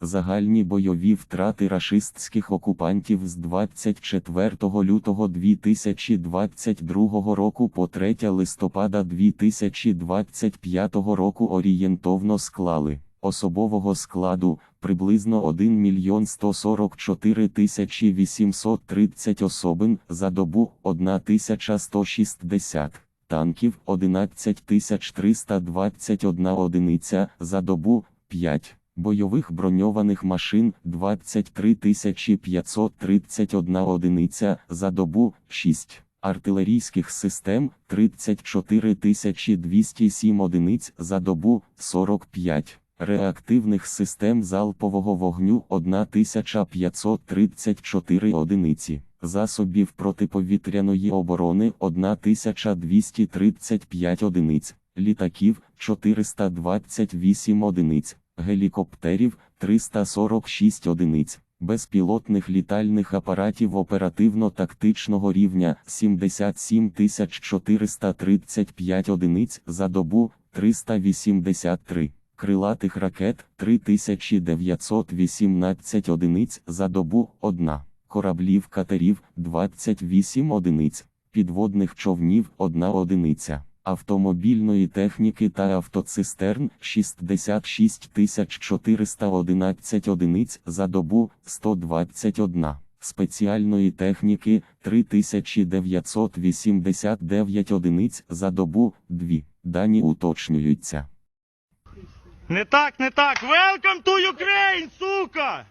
Загальні бойові втрати рашистських окупантів з 24 лютого 2022 року по 3 листопада 2025 року орієнтовно склали. Особового складу приблизно 1 мільйон 144 тисячі 830 особин за добу 1160 танків 11321 одиниця за добу 5, бойових броньованих машин 23531 одиниця за добу 6, артилерійських систем 34207 одиниць за добу 45. Реактивних систем залпового вогню 1534 одиниці, засобів протиповітряної оборони 1235 одиниць, літаків 428 одиниць, гелікоптерів 346 одиниць, безпілотних літальних апаратів оперативно-тактичного рівня 77 435 одиниць за добу 383 крилатих ракет 3918 одиниць за добу 1, кораблів катерів 28 одиниць, підводних човнів 1 одиниця, автомобільної техніки та автоцистерн 66 411 одиниць за добу 121. Спеціальної техніки 3989 одиниць за добу 2. Дані уточнюються. Не так, не так. Welcome to Ukraine, сука!